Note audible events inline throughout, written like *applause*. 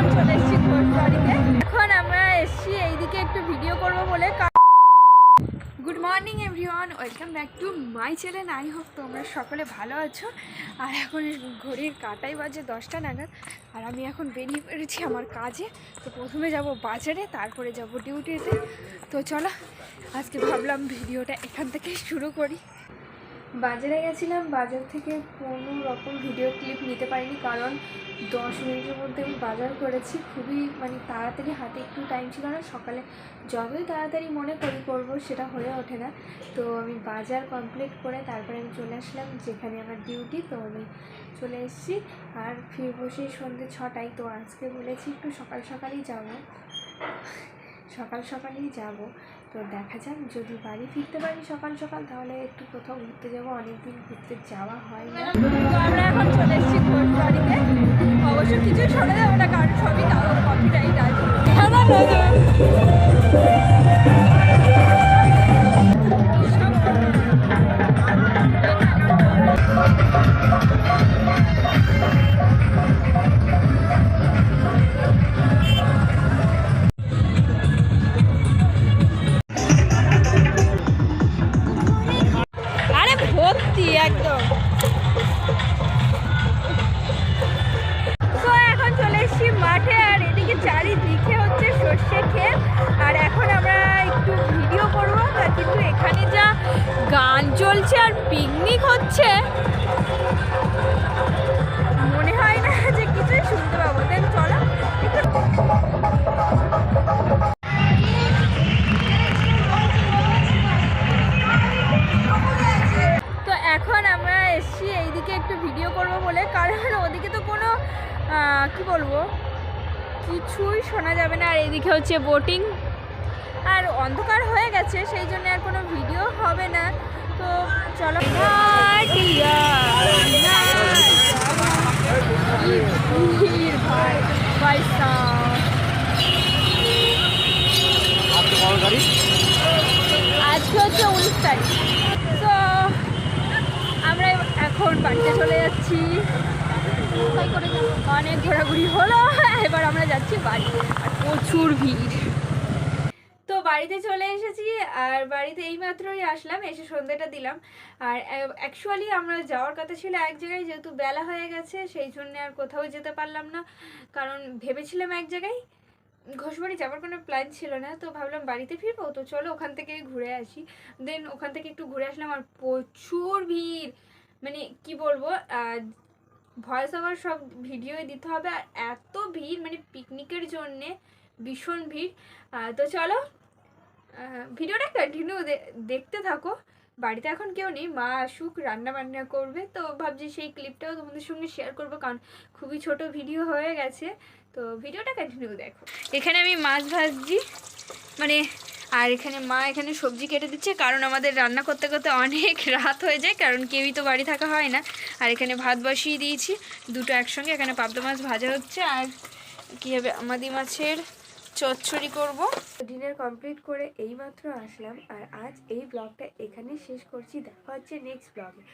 এখন চলে এসেছি ঘোষ এখন আমরা এসেছি এইদিকে একটু ভিডিও করব বলে। Good morning everyone welcome back to my channel I hope তোমরা সকলে ভালো আছো। আর এখন ঘড়ির কাটাই বাজে দশটা নাগাদ। আর আমি এখন বেরিয়ে পড়েছি আমার কাজে। তো প্রথমে যাব বাজারে, তারপরে যাব ডিউটিতে তো। চলো, আজকে ভাবলাম ভিডিওটা এখান থেকে শুরু করি। বাজারে গেছিলাম, বাজার থেকে কোনো রকম ভিডিও ক্লিপ নিতে পারিনি কারণ দশ মিনিটের মধ্যে আমি বাজার করেছি। খুবই মানে তাড়াতাড়ি হাতে একটু টাইম ছিল না, সকালে যতই তাড়াতাড়ি মনে করি করব সেটা হয়ে ওঠে না। তো আমি বাজার কমপ্লিট করে তারপরে আমি চলে আসলাম যেখানে আমার ডিউটি তো আমি চলে এসেছি। আর ফিরবো সেই সন্ধ্যে ছটায়। তো আজকে বলেছি একটু সকাল সকালই যাব। সকাল সকালেই যাব। তো দেখা যাক যদি বাড়ি ফিরতে পারি সকাল সকাল তাহলে একটু কোথাও ঘুরতে যাব। অনেকদিন ঘুরতে যাওয়া হয় না। তো আমরা এখন চলে এসেছি বাড়িতে অবশ্য কিছু সরে যাব না কারণ সবই তাও কপিটাই পিকনিক হচ্ছে। মনে হয় না যে কিছুই শুনতে পাবো। দেন চলো। তো এখন আমরা এসছি এইদিকে একটু ভিডিও করব বলে। কারণ ওদিকে তো কোনো কি বলব, কিছুই শোনা যাবে না। আর এইদিকে হচ্ছে বোটিং। আর অন্ধকার হয়ে গেছে, সেই জন্য আর কোনো ভিডিও হবে না। তো চলো। আজকে হচ্ছে উনিশ তারিখ। তো আমরা এখন বাড়িতে চলে যাচ্ছি। অনেক ঘোরাঘুরি হলো, এবার আমরা যাচ্ছি বাড়ি। আর প্রচুর ভিড়। বাড়িতে চলে এসেছি, আর বাড়িতে এইমাত্রই আসলাম, এসে সন্ধ্যেটা দিলাম। আর অ্যাকচুয়ালি আমরা যাওয়ার কথা ছিল এক জায়গায়, যেহেতু বেলা হয়ে গেছে, সেই জন্য আর কোথাও যেতে পারলাম না। কারণ ভেবেছিলাম এক জায়গায় ঘোষবাড়ি যাওয়ার কোনো প্ল্যান ছিল না, তো ভাবলাম বাড়িতে ফিরবো, তো চলো ওখান থেকে ঘুরে আসি। দেন ওখান থেকে একটু ঘুরে আসলাম, আর প্রচুর ভিড়। মানে কি বলব ভয়েস ওভার সব ভিডিও দিতে হবে, আর এত ভিড় মানে পিকনিকের জন্যে ভীষণ ভিড়। তো চলো ভিডিওটা কন্টিনিউ দেখতে থাকো। বাড়িতে এখন কেউ নেই, মা আসুক রান্না বান্না করবে। তো ভাবছি সেই ক্লিপটাও তোমাদের সঙ্গে শেয়ার করব, কারণ খুবই ছোট ভিডিও হয়ে গেছে। তো ভিডিওটা কন্টিনিউ দেখো। এখানে আমি মাছ ভাজছি মানে আর এখানে মা এখানে সবজি কেটে দিচ্ছে, কারণ আমাদের রান্না করতে করতে অনেক *laughs* রাত হয়ে যায়, কারণ কেউই তো বাড়ি থাকা হয় না। আর এখানে ভাত বসিয়ে দিয়েছি, দুটো একসঙ্গে, এখানে পাবদা মাছ ভাজা হচ্ছে, আর কী হবে আমাদি মাছের চচ্চড়ি করব। ডিনার কমপ্লিট করে এইমাত্র আসলাম আর আজ এই ব্লগটা এখানেই শেষ করছি। দেখা হচ্ছে নেক্সট ব্লগে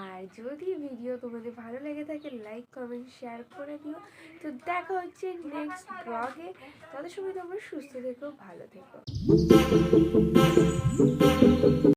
আর যদি ভিডিও তোমাদের ভালো লেগে থাকে লাইক কমেন্ট শেয়ার করে দিও। তো দেখা হচ্ছে নেক্সট ব্লগে তত সময় তোমরা সুস্থ থেকো, ভালো থেকো।